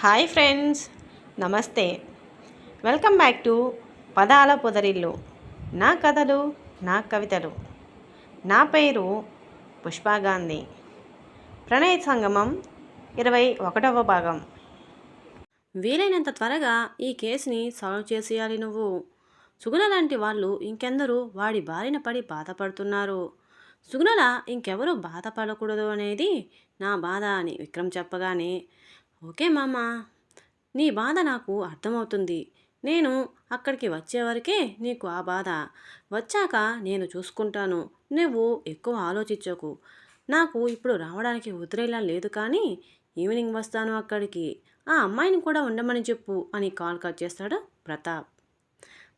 Hi friends నమస్తే. Welcome back to Padala Podarillu. నా కథలు నా కవితలు. నా పేరు పుష్పాగాంధీ ప్రణయ సంగమం ఇరవై ఒకటవ భాగం. వీలైనంత త్వరగా ఈ కేసుని సాల్వ్ చేసేయాలి నువ్వు. సుగుణ లాంటి వాళ్ళు ఇంకెందరూ వాడి బారిన పడి బాధపడుతున్నారు. సుగుణల ఇంకెవరూ బాధపడకూడదు అనేది నా బాధ అని విక్రమ్ చెప్పగానే ఓకే మామ. నీ బాధ నాకు అర్థమవుతుంది. నేను అక్కడికి వచ్చేవరకే నీకు ఆ బాధ. వచ్చాక నేను చూసుకుంటాను. నువ్వు ఎక్కువ ఆలోచించకు. నాకు ఇప్పుడు రావడానికి ఉద్రేలా లేదు కానీ ఈవినింగ్ వస్తాను అక్కడికి. ఆ అమ్మాయిని కూడా ఉండమని చెప్పు అని కాల్ కట్ చేస్తాడు ప్రతాప్.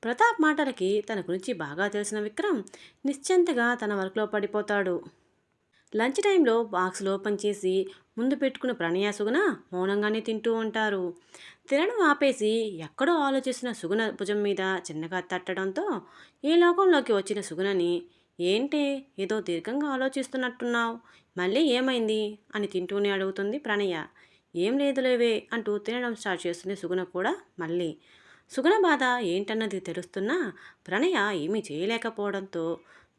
ప్రతాప్ మాటలకి తన గురించి బాగా తెలిసిన విక్రమ్ నిశ్చింతగా తన వర్క్లో పడిపోతాడు. లంచ్ టైంలో బాక్స్లో ఓపెన్ చేసి ముందు పెట్టుకున్న ప్రణయ సుగుణ మౌనంగానే తింటూ ఉంటారు. తినడం ఆపేసి ఎక్కడో ఆలోచిస్తున్న సుగుణ భుజం మీద చిన్నగా తట్టడంతో ఈ లోకంలోకి వచ్చిన సుగుణని ఏంటి ఏదో దీర్ఘంగా ఆలోచిస్తున్నట్టున్నావు మళ్ళీ ఏమైంది? అని తింటూనే అడుగుతుంది ప్రణయ. ఏం లేదులేవే అంటూ తినడం స్టార్ట్ చేస్తుంది సుగుణ కూడా మళ్ళీ. సుగుణ బాధ ఏంటన్నది తెలుస్తున్నా ప్రణయ ఏమీ చేయలేకపోవడంతో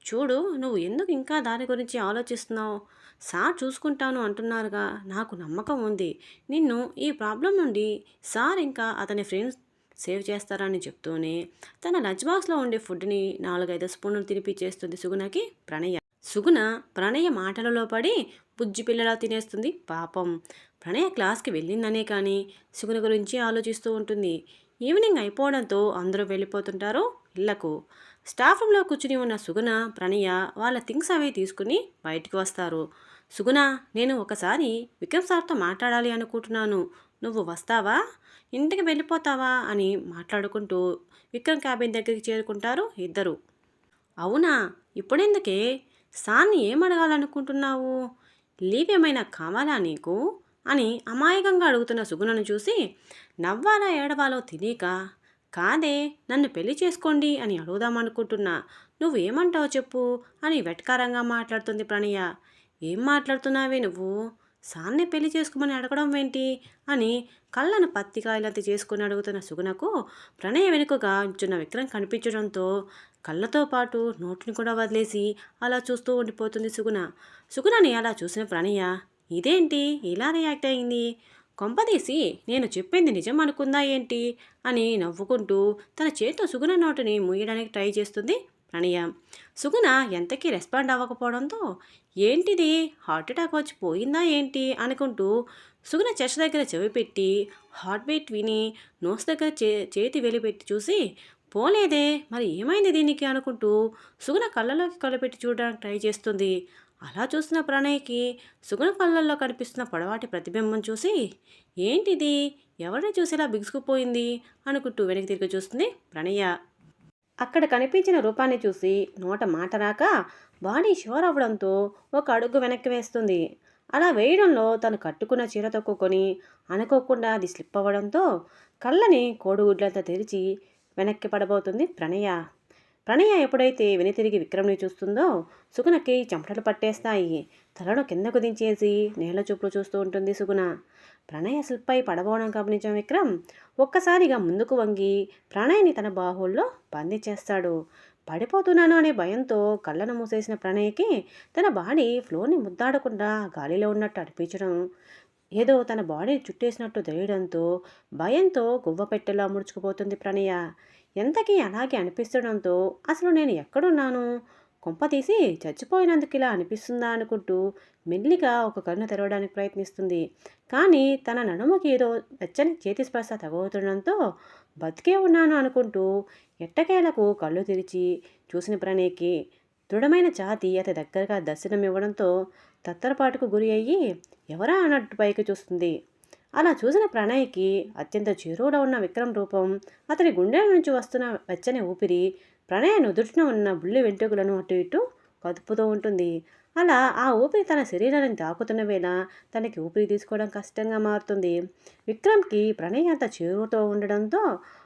చూడు నువ్వు ఎందుకు ఇంకా దాని గురించి ఆలోచిస్తున్నావు? సార్ చూసుకుంటాను అంటున్నారుగా. నాకు నమ్మకం ఉంది. నిన్ను ఈ ప్రాబ్లం నుండి సార్ ఇంకా అతని ఫ్రెండ్స్ సేవ్ చేస్తారని చెప్తూనే తన లంచ్ బాక్స్లో ఉండే ఫుడ్ని నాలుగైదు స్పూన్లు తినిపించేస్తుంది సుగుణకి ప్రణయ. సుగుణ ప్రణయ మాటలలో పడి బుజ్జి పిల్లలా తినేస్తుంది. పాపం. ప్రణయ క్లాస్కి వెళ్ళిందనే కానీ సుగుణ గురించి ఆలోచిస్తూ ఉంటుంది. ఈవినింగ్ అయిపోవడంతో అందరూ వెళ్ళిపోతుంటారు ఇళ్ళకు. స్టాఫ్ రూమ్లో కూర్చుని ఉన్న సుగుణ ప్రణయ వాళ్ళ థింగ్స్ అవి తీసుకుని బయటికి వస్తారు. సుగుణ నేను ఒకసారి విక్రమ్ సార్తో మాట్లాడాలి అనుకుంటున్నాను. నువ్వు వస్తావా? ఇంటికి వెళ్ళిపోతావా? అని మాట్లాడుకుంటూ విక్రమ్ క్యాబిన్ దగ్గరికి చేరుకుంటారు ఇద్దరు. అవునా? ఇప్పుడెందుకే? సార్ని ఏమడగాలనుకుంటున్నావు? లీవ్ ఏమైనా కావాలా నీకు? అని అమాయకంగా అడుగుతున్న సుగుణను చూసి నవ్వాలా ఏడవాలో తెలియక కాదే నన్ను పెళ్ళి చేసుకోండి అని అడుగుదామనుకుంటున్నా నువ్వు ఏమంటావు చెప్పు అని వెటకారంగా మాట్లాడుతుంది ప్రణయ. ఏం మాట్లాడుతున్నావే నువ్వు? సాన్ని పెళ్ళి చేసుకోమని అడగడం ఏంటి? అని కళ్ళను పత్తికాయలంత చేసుకుని అడుగుతున్న సుగుణకు ప్రణయ వెనుకగా ఉంచున్న విక్రమ్ కనిపించడంతో కళ్ళతో పాటు నోటిని కూడా వదిలేసి అలా చూస్తూ ఉండిపోతుంది సుగుణ. సుగుణని అలా చూసిన ప్రణయ ఇదేంటి? ఇలా రియాక్ట్ అయింది? కొంపదీసి నేను చెప్పింది నిజం అనుకుందా ఏంటి? అని నవ్వుకుంటూ తన చేతితో సుగుణ నోటుని మూయడానికి ట్రై చేస్తుంది ప్రణయ. సుగుణ ఎంతకీ రెస్పాండ్ అవ్వకపోవడంతో ఏంటిది? హార్ట్ అటాక్ వచ్చి పోయిందా ఏంటి? అనుకుంటూ సుగుణ చెస్ట్ దగ్గర చెవి పెట్టి హార్ట్ బీట్ విని నోస్ దగ్గర చే చేతి వెలిపెట్టి చూసి పోలేదే మరి ఏమైంది దీనికి? అనుకుంటూ సుగుణ కళ్ళలోకి కలపెట్టి చూడడానికి ట్రై చేస్తుంది. అలా చూసిన ప్రణయ్కి సుగుణ కళ్ళల్లో కనిపిస్తున్న పొడవాటి ప్రతిబింబం చూసి ఏంటిది? ఎవరిని చూసేలా బిగుసుకుపోయింది? అనుకుంటూ వెనక్కి తిరిగి చూస్తుంది ప్రణయ అక్కడ కనిపించిన రూపాన్ని చూసి నోట మాట రాక బాడీ షోర్ అవ్వడంతో ఒక అడుగు వెనక్కి వేస్తుంది. అలా వేయడంలో తను కట్టుకున్న చీర తొక్కుకొని అనుకోకుండా అది స్లిప్ అవ్వడంతో కళ్ళని కోడిగుడ్లంతా తెరిచి వెనక్కి పడబోతుంది ప్రణయ ప్రణయ ఎప్పుడైతే వెనుతిరిగి విక్రమ్ని చూస్తుందో సుగుణకి చెమటలు పట్టేస్తాయి. తలను కిందకు దించేసి నేల చూపులు చూస్తూ ఉంటుంది సుగుణ. ప్రణయ శిల్పై పడబోవడం గమనించిన విక్రమ్ ఒక్కసారిగా ముందుకు వంగి ప్రణయ్ని తన బాహుల్లో బంధించేస్తాడు పడిపోతున్నాను అనే భయంతో కళ్ళను మూసేసిన ప్రణయ్కి తన బాడీ ఫ్లోర్ని ముద్దాడకుండా గాలిలో ఉన్నట్టు అనిపించడం ఏదో తన బాడీ చుట్టేసినట్టు తెలియడంతో భయంతో గువ్వ పెట్టెలా ముడుచుకుపోతుంది ప్రణయ. ఎంతకీ అలాగే అనిపిస్తుండంతో అసలు నేను ఎక్కడున్నాను? కొంపతీసి చచ్చిపోయినందుకు ఇలా అనిపిస్తుందా అనుకుంటూ మెల్లిగా ఒక కన్ను తెరవడానికి ప్రయత్నిస్తుంది. కానీ తన నడుముకి ఏదో వెచ్చని చేతి స్పర్శ తగులుతుండడంతో బతికే ఉన్నాను అనుకుంటూ ఎట్టకేలకు కళ్ళు తెరిచి చూసిన ప్రణయ్కి దృఢమైన ఛాతి అతి దగ్గరగా దర్శనం ఇవ్వడంతో తత్తరపాటుకు గురి అయ్యి ఎవరా? అన్నట్టు పైకి చూస్తుంది. అలా చూసిన ప్రణయ్కి అత్యంత చేరువులో ఉన్న విక్రమ్ రూపం అతని గుండెల నుంచి వస్తున్న వెచ్చని ఊపిరి ప్రణయ నుదుటిన ఉన్న బుల్లి వెంట్రుకలను అటు ఇటు కదుపుతూ ఉంటుంది. అలా ఆ ఊపిరి తన శరీరాన్ని తాకుతున్న వేళ తనకి ఊపిరి తీసుకోవడం కష్టంగా మారుతుంది. విక్రమ్కి ప్రణయ్ అంత చేరువుతో ఉండడంతో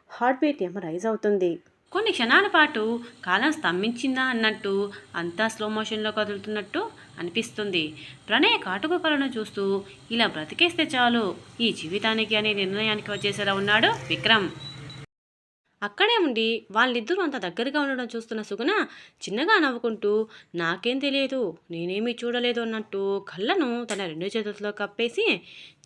హార్ట్ బీట్ ఏమో రైజ్ అవుతుంది. కొన్ని క్షణాల పాటు కాలం స్తంభించిందా అన్నట్టు అంతా స్లో మోషన్లో కదులుతున్నట్టు అనిపిస్తుంది. ప్రణయ్ కాటుక కళను చూస్తూ ఇలా బ్రతికేస్తే చాలు. ఈ జీవితానికి అనే నిర్ణయానికి వచ్చేసేలా ఉన్నాడు విక్రమ్. అక్కడే ఉండి వాళ్ళిద్దరూ అంత దగ్గరగా ఉండడం చూస్తున్న సుగుణ చిన్నగా నవ్వుకుంటూ నాకేం తెలియదు. నేనేమీ చూడలేదు అన్నట్టు కళ్ళను తన రెండు చేతులతో కప్పేసి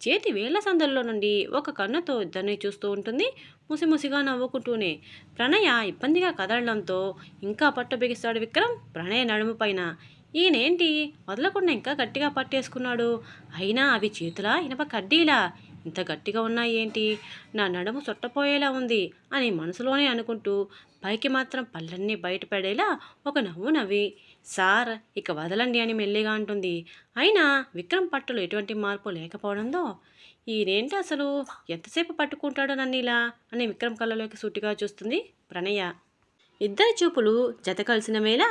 చేతి వేళ్ళ సందుల్లో నుండి ఒక కన్నుతో ఇద్దరిని చూస్తూ ఉంటుంది ముసిముసిగా నవ్వుకుంటూనే. ప్రణయ ఇబ్బందిగా కదలడంతో ఇంకా పట్టు బిగిస్తాడు విక్రమ్. ప్రణయ నడుము పైన ఈయనేంటి? వదలకుండా ఇంకా గట్టిగా పట్టేసుకున్నాడు. అయినా అవి చేతులా ఇనప కడ్డీలా? ఇంత గట్టిగా ఉన్నాయి ఏంటి? నా నడుము చుట్టపోయేలా ఉంది అని మనసులోనే అనుకుంటూ పైకి మాత్రం పళ్ళన్నీ బయటపడేలా ఒక నవ్వు నవ్వి సార్ ఇక వదలండి అని మెల్లిగా అంటుంది. అయినా విక్రమ్ పట్టులో ఎటువంటి మార్పు లేకపోవడంతో ఈయనేంటి అసలు? ఎంతసేపు పట్టుకుంటాడో నన్ను ఇలా? అని విక్రమ్ కళ్ళలోకి సూటిగా చూస్తుంది ప్రణయ. ఇద్దరి చూపులు జత కలిసిన వేళ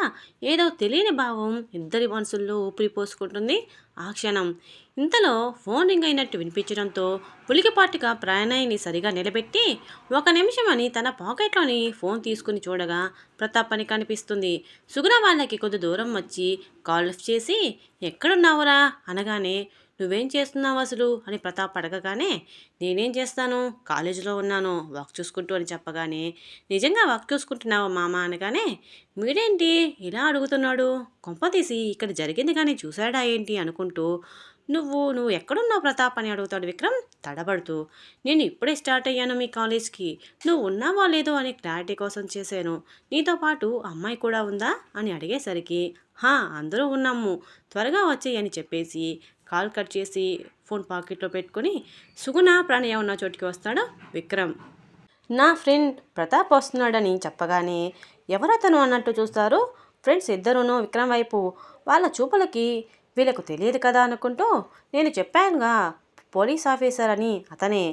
ఏదో తెలియని భావం ఇద్దరి మనసుల్లో ఊపిరి పోసుకుంటుంది. ఆ క్షణం. ఇంతలో ఫోన్ రింగ్ అయినట్టు వినిపించడంతో పులికిపాటుగా ప్రయాణాన్ని సరిగా నిలబెట్టి ఒక నిమిషం అని తన పాకెట్లోని ఫోన్ తీసుకుని చూడగా ప్రతాప్ అని కనిపిస్తుంది. సుగుణ వాళ్ళకి కొద్ది దూరం వచ్చి కాల్ లిఫ్ట్ చేసి ఎక్కడున్నావురా? అనగానే నువ్వేం చేస్తున్నావు అసలు? అని ప్రతాప్ అడగగానే నేనేం చేస్తాను? కాలేజీలో ఉన్నాను. వర్క్ చూసుకుంటూ అని చెప్పగానే నిజంగా వర్క్ చూసుకుంటున్నావా మామ? అనగానే మీరేంటి ఇలా అడుగుతున్నాడు. కొంపతీసి ఇక్కడ జరిగింది కానీ చూశాడా ఏంటి? అనుకుంటూ నువ్వు నువ్వు ఎక్కడున్నావు ప్రతాప్? అని అడుగుతాడు విక్రమ్ తడబడుతూ. నేను ఇప్పుడే స్టార్ట్ అయ్యాను మీ కాలేజ్కి. నువ్వు ఉన్నావా లేదో అని క్లారిటీ కోసం చేశాను. నీతో పాటు అమ్మాయి కూడా ఉందా? అని అడిగేసరికి హా అందరూ ఉన్నాము. త్వరగా వచ్చేయి అని చెప్పేసి కాల్ కట్ చేసి ఫోన్ పాకెట్లో పెట్టుకొని సుగుణ ప్రాణయ ఉన్న చోటికి వస్తాడు? విక్రమ్. నా ఫ్రెండ్ ప్రతాప్ వస్తున్నాడని చెప్పగానే ఎవరతను అన్నట్టు చూస్తారు? ఫ్రెండ్స్ ఇద్దరును విక్రమ్ వైపు. వాళ్ళ చూపులకి వీళ్ళకు తెలియదు కదా అనుకుంటూ నేను చెప్పానుగా పోలీస్ ఆఫీసర్ అని అతనే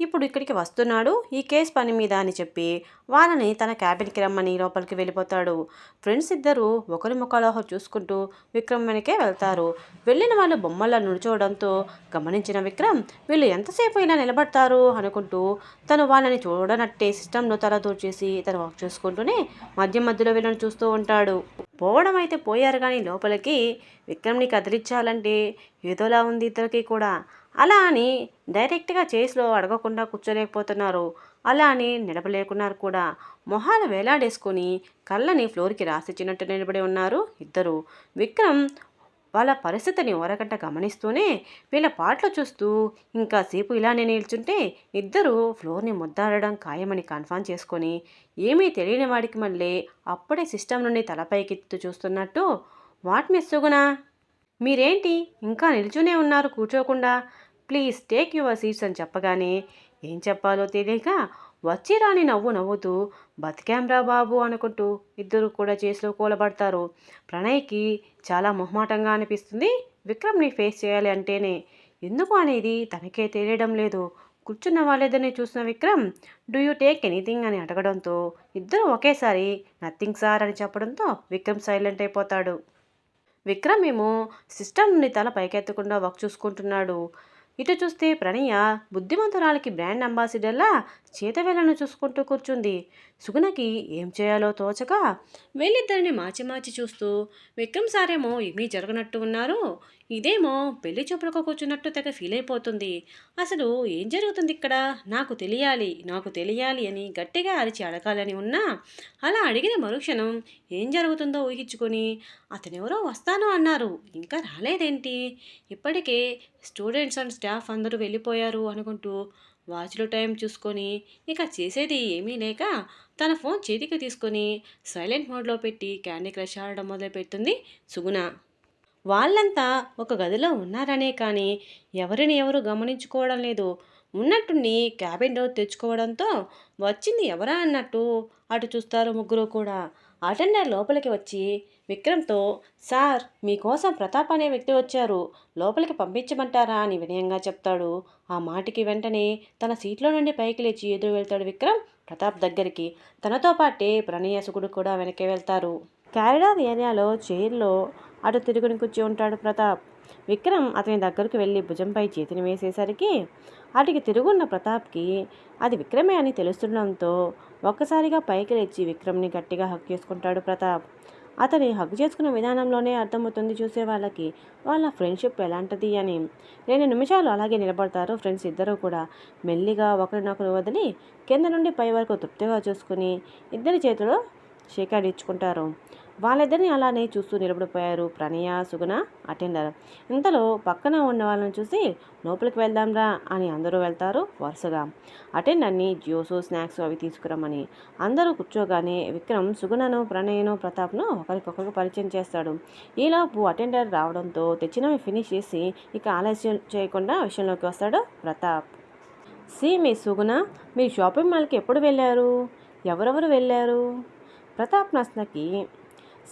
ఇప్పుడు ఇక్కడికి వస్తున్నాడు. ఈ కేసు పని మీద అని చెప్పి వాళ్ళని తన క్యాబిన్కి రమ్మని లోపలికి వెళ్ళిపోతాడు. ఫ్రెండ్స్ ఇద్దరు ఒకరి ముఖాలో చూసుకుంటూ విక్రమ్ వెనకే వెళ్తారు. వెళ్ళిన వాళ్ళు బొమ్మల నిల్చోవడంతో గమనించిన విక్రమ్ వీళ్ళు ఎంతసేపు అయినా నిలబడతారు అనుకుంటూ తను వాళ్ళని చూడనట్టే సిస్టంలో తల దూర్చేసి తను వర్క్ చేసుకుంటూనే మధ్య మధ్యలో వీళ్ళని చూస్తూ ఉంటాడు. పోవడం అయితే పోయారు కానీ లోపలికి విక్రమ్ని కదిలించాలంటే ఏదోలా ఉంది ఇద్దరికి కూడా. అలా అని డైరెక్ట్గా చేసిలో అడగకుండా కూర్చోలేకపోతున్నారు. అలా అని నిలబలేకున్నారు కూడా. మొహాలు వేలాడేసుకొని కళ్ళని ఫ్లోర్కి రాసిచ్చినట్టు నిలబడి ఉన్నారు ఇద్దరు. విక్రమ్ వాళ్ళ పరిస్థితిని ఓరగంట గమనిస్తూనే వీళ్ళ పాటలు చూస్తూ ఇంకా సేపు ఇలానే నిల్చుంటే ఇద్దరు ఫ్లోర్ని ముద్దాడడం ఖాయమని కన్ఫర్మ్ చేసుకొని ఏమీ తెలియని వాడికి మళ్ళీ అప్పుడే సిస్టమ్ నుండి తలపైకెత్తు చూస్తున్నట్టు వాట్ మిస్ సుగుణ? మీరేంటి? ఇంకా నిల్చునే ఉన్నారు కూర్చోకుండా? ప్లీజ్ టేక్ యువర్ సీట్స్ అని చెప్పగానే ఏం చెప్పాలో తెలియక వచ్చి రాని నవ్వు నవ్వుతూ బతికాంరా బాబు అనుకుంటూ ఇద్దరు కూడా చేతిలో కూలబడతారు. ప్రణయ్కి చాలా మొహమాటంగా అనిపిస్తుంది. విక్రమ్ని ఫేస్ చేయాలి అంటేనే ఎందుకు అనేది తనకే తెలియడం లేదు. కూర్చున్న వాళ్ళేదని చూసిన Vikram do you take anything? అని అడగడంతో ఇద్దరు ఒకేసారి నథింగ్ సార్ అని చెప్పడంతో విక్రమ్ సైలెంట్ అయిపోతాడు. విక్రమ్ ఏమో సిస్టమ్ నుండి తల పైకెత్తకుండా వర్క్ చూసుకుంటున్నాడు. ఇటు చూస్తే ప్రణయ బుద్ధిమంతురాలకి బ్రాండ్ అంబాసిడర్లా చేతవేళ్ళను చూసుకుంటూ కూర్చుంది. సుగుణకి ఏం చేయాలో తోచక వీళ్ళిద్దరిని మార్చి మార్చి చూస్తూ విక్రమ్ సారేమో ఏమీ జరగనట్టు ఉన్నారు. ఇదేమో పెళ్ళి చూపులకు కూర్చున్నట్టు తెగ ఫీల్ అయిపోతుంది. అసలు ఏం జరుగుతుంది ఇక్కడ? నాకు తెలియాలి నాకు తెలియాలి అని గట్టిగా అరిచి అడగాలని ఉన్నా అలా అడిగిన మరుక్షణం ఏం జరుగుతుందో ఊహించుకొని అతనెవరో వస్తాను అన్నారు. ఇంకా రాలేదేంటి? ఇప్పటికే స్టూడెంట్స్ అండ్ స్టాఫ్ అందరూ వెళ్ళిపోయారు అనుకుంటూ వాచ్లో టైం చూసుకొని ఇక చేసేది ఏమీ లేక తన ఫోన్ చేతికి తీసుకొని సైలెంట్ మోడ్లో పెట్టి క్యాండీ క్రష్ ఆడడం మొదలుపెడుతుంది సుగుణ. వాళ్ళంతా ఒక గదిలో ఉన్నారనే కానీ ఎవరిని ఎవరు గమనించుకోవడం లేదు. ఉన్నట్టుండి క్యాబిన్ డోర్ తెచ్చుకోవడంతో వచ్చింది ఎవరా అన్నట్టు అటు చూస్తారు ముగ్గురు కూడా. అటెండర్ లోపలికి వచ్చి విక్రమ్తో సార్ మీకోసం ప్రతాప్ అనే వ్యక్తి వచ్చారు. లోపలికి పంపించమంటారా? అని వినయంగా చెప్తాడు. ఆ మాటికి వెంటనే తన సీట్లో నుండి పైకి లేచి ఎదురు వెళ్తాడు విక్రమ్. ప్రతాప్ దగ్గరికి. తనతో పాటే ప్రణయసుకుడు కూడా వెనక్కి వెళ్తారు. క్యారిడార్ ఏరియాలో చైర్లో అటు తిరుగుని కూర్చి ఉంటాడు ప్రతాప్. విక్రమ్ అతని దగ్గరకు వెళ్ళి భుజంపై చేతిని వేసేసరికి అటుకి తిరుగున్న ప్రతాప్కి అది విక్రమే అని తెలుస్తుండడంతో ఒక్కసారిగా పైకి లేచి విక్రమ్ని గట్టిగా హక్ చేసుకుంటాడు ప్రతాప్. అతని హక్ చేసుకున్న విధానంలోనే అర్థమవుతుంది చూసే వాళ్ళకి వాళ్ళ ఫ్రెండ్షిప్ ఎలాంటిది అని. రెండు నిమిషాలు అలాగే నిలబడతారు ఫ్రెండ్స్ ఇద్దరూ కూడా. మెల్లిగా ఒకరినొకరు వదిలి కింద నుండి పై వరకు తృప్తిగా చూసుకుని ఇద్దరి చేతిలో షేకాడిచ్చుకుంటారు వాళ్ళిద్దరిని అలానే చూస్తూ నిలబడిపోయారు ప్రణయ సుగుణ అటెండర్. ఇంతలో పక్కన ఉన్న వాళ్ళని చూసి లోపలికి వెళ్దాంరా అని అందరూ వెళ్తారు వరుసగా. అటెండర్ని జ్యూసు స్నాక్స్ అవి తీసుకురమ్మని. అందరూ కూర్చోగానే విక్రమ్ సుగుణను ప్రణయను ప్రతాప్ను ఒకరికొకరు పరిచయం చేస్తాడు. ఈలోపు అటెండర్ రావడంతో తెచ్చినవి ఫినిష్ చేసి ఇక ఆలస్యం చేయకుండా విషయంలోకి వస్తాడు ప్రతాప్. సి మీ సుగుణ మీ షాపింగ్ మాల్కి ఎప్పుడు వెళ్ళారు? ఎవరెవరు వెళ్ళారు? ప్రతాప్ నస్నకి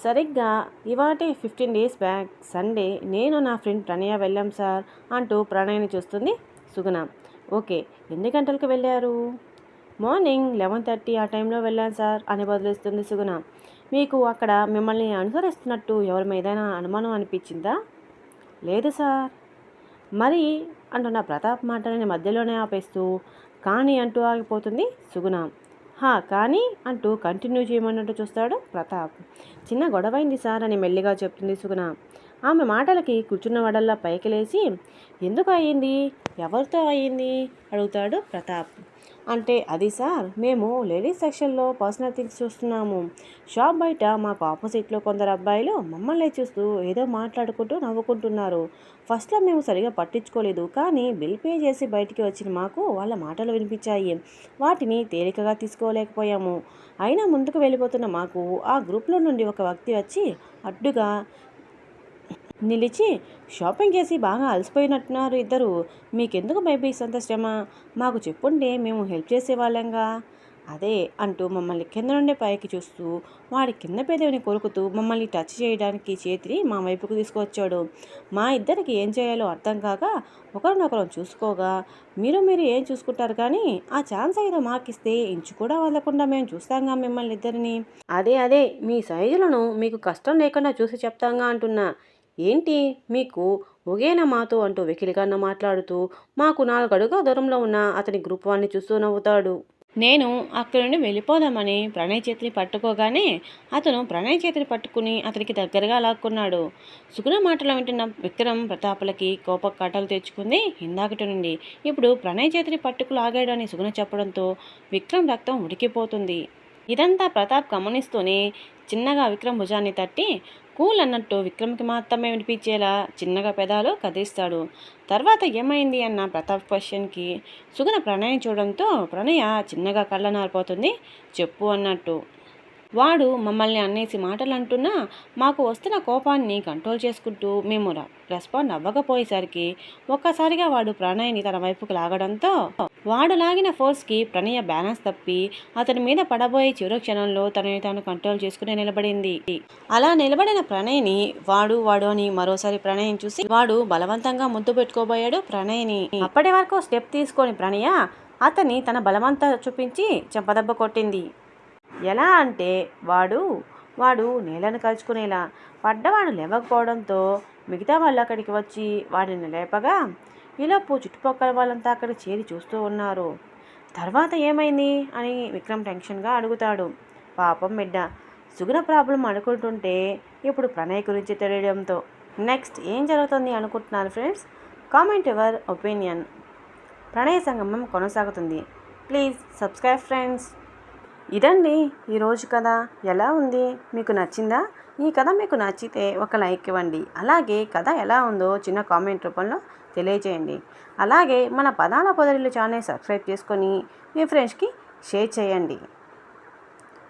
సరిగ్గా ఇవాటి ఫిఫ్టీన్ డేస్ బ్యాక్ సండే నేను నా ఫ్రెండ్ ప్రణయ వెళ్ళాం సార్ అంటూ ప్రణయ్ని చూస్తుంది సుగుణ. ఓకే ఎన్ని గంటలకు వెళ్ళారు? మార్నింగ్ లెవెన్ థర్టీ ఆ టైంలో వెళ్ళాను సార్ అని బదులిస్తుంది సుగుణ. మీకు అక్కడ మిమ్మల్ని అనుసరిస్తున్నట్టు ఎవరి మీదైనా అనుమానం అనిపించిందా? లేదు సార్. మరి అంటున్న ప్రతాప్ మాటలని మధ్యలోనే ఆపేస్తూ కానీ అంటూ ఆగిపోతుంది సుగుణ. హా కానీ అంటూ కంటిన్యూ చేయమన్నట్టు చూస్తాడు ప్రతాప్. చిన్న గొడవైంది సార్ అని మెల్లిగా చెప్తుంది సుగుణ. ఆమె మాటలకి కూర్చున్న వాడల్లా పైకి లేచి ఎందుకు అయ్యింది? ఎవరితో అయ్యింది? అడుగుతాడు ప్రతాప్. అంటే అది సార్ మేము లేడీస్ సెక్షన్లో పర్సనల్ థింగ్స్ చూస్తున్నాము. షాప్ బయట మాకు ఆపోజిట్లో కొందరు అబ్బాయిలు మమ్మల్ని చూస్తూ ఏదో మాట్లాడుకుంటూ నవ్వుకుంటున్నారు. ఫస్ట్లో మేము సరిగా పట్టించుకోలేదు కానీ బిల్ పే చేసి బయటికి వచ్చిన మాకు వాళ్ళ మాటలు వినిపించాయి. వాటిని తేలికగా తీసుకోలేకపోయాము. అయినా ముందుకు వెళ్ళిపోతున్న మాకు ఆ గ్రూప్లో నుండి ఒక వ్యక్తి వచ్చి అడ్డుగా నిలిచి షాపింగ్ చేసి బాగా అలసిపోయినట్టున్నారు ఇద్దరు. మీకెందుకు బేబీస్ అంత శ్రమ? మాకు చెప్పుంటే మేము హెల్ప్ చేసేవాళ్ళంగా. అదే అంటూ మమ్మల్ని కింద నుండి పైకి చూస్తూ వాడి కింద పెదవిని కొరుకుతూ మమ్మల్ని టచ్ చేయడానికి చేతిని మా వైపుకు తీసుకొచ్చాడు మా ఇద్దరికి ఏం చేయాలో అర్థం కాక ఒకరినొకరం చూసుకోగా మీరు మీరు ఏం చూసుకుంటారు కానీ ఆ ఛాన్స్ ఏదో మాకిస్తే ఇంచు కూడా వదలకుండా మేము చూస్తాంగా మిమ్మల్ని ఇద్దరిని. అదే అదే మీ సైజులను మీకు కష్టం లేకుండా చూసి చెప్తాంగా అంటున్నా. ఏంటి? మీకు ఒగేనా మాతో అంటూ వెకిలిగా మాట్లాడుతూ మాకు నాలుగు దూరంలో ఉన్న అతని గ్రూప్ వాడిని చూస్తూ నవ్వుతాడు. నేను అక్కడి నుండి వెళ్ళిపోదామని ప్రణయ్ చేతిని పట్టుకోగానే అతను ప్రణయ్ చేతిని పట్టుకుని అతనికి దగ్గరగా లాక్కున్నాడు. సుగుణ మాటలు వింటున్న విక్రమ్ ప్రతాపులకి కోప కట్టలు తెచ్చుకుంది ఇందాకటి నుండి. ఇప్పుడు ప్రణయ్ చేతిని పట్టుకు లాగాడు అని సుగుణ చెప్పడంతో విక్రమ్ రక్తం ఉడికిపోతుంది. ఇదంతా ప్రతాప్ గమనిస్తూనే చిన్నగా విక్రమ్ భుజాన్ని తట్టి కూల్ అన్నట్టు విక్రమ్కి మాత్రమే వినిపించేలా చిన్నగా పెదాలు కదిలిస్తాడు. తర్వాత ఏమైంది అన్న ప్రతాప్ క్వశ్చన్కి సుగన ప్రణయం చూడడంతో ప్రణయ చిన్నగా కళ్ళ నారిపోతుంది. చెప్పు అన్నట్టు. వాడు మమ్మల్ని అనేసి మాటలు అంటున్నా మాకు వస్తున్న కోపాన్ని కంట్రోల్ చేసుకుంటూ మేము రెస్పాండ్ అవ్వకపోయేసరికి ఒక్కసారిగా వాడు ప్రణయ్ని తన వైపుకు లాగడంతో వాడు లాగిన ఫోర్స్కి ప్రణయ బ్యాలెన్స్ తప్పి అతని మీద పడబోయే చివరి క్షణంలో తనని తాను కంట్రోల్ చేసుకుని నిలబడింది. అలా నిలబడిన ప్రణయ్ని వాడు వాడు అని మరోసారి ప్రణయం చూసి వాడు బలవంతంగా ముద్దు పెట్టుకోబోయాడు ప్రణయ్ని. అప్పటి వరకు స్టెప్ తీసుకొని ప్రణయ అతన్ని తన బలమంతా చూపించి చెంపదెబ్బ కొట్టింది. ఎలా అంటే వాడు వాడు నేలను కలుచుకునేలా పడ్డవాడు లేవకపోవడంతో మిగతా వాళ్ళు అక్కడికి వచ్చి వాడిని లేపగా ఈలోపు చుట్టుపక్కల వాళ్ళంతా అక్కడ చేరి చూస్తూ ఉన్నారు. తర్వాత ఏమైంది అని విక్రమ్ టెన్షన్గా అడుగుతాడు. పాపం బిడ్డ సుగుణ ప్రాబ్లం అనుకుంటుంటే ఇప్పుడు ప్రణయ్ గురించి తెలియడంతో. నెక్స్ట్ ఏం జరుగుతుంది అనుకుంటున్నారు friends? Comment ever opinion? Pranaya Sangamam కొనసాగుతుంది. Please subscribe friends. ఇదండి ఈరోజు కథ. ఎలా ఉంది? మీకు నచ్చిందా? ఈ కథ మీకు నచ్చితే ఒక లైక్ ఇవ్వండి. అలాగే కథ ఎలా ఉందో చిన్న కామెంట్ రూపంలో తెలియజేయండి అలాగే మన పదాల పొదరిల్లు ఛానల్ సబ్స్క్రైబ్ చేసుకొని మీ ఫ్రెండ్స్కి షేర్ చేయండి.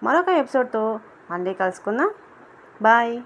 మరొక ఎపిసోడ్తో మళ్ళీ కలుసుకుందాం. బాయ్.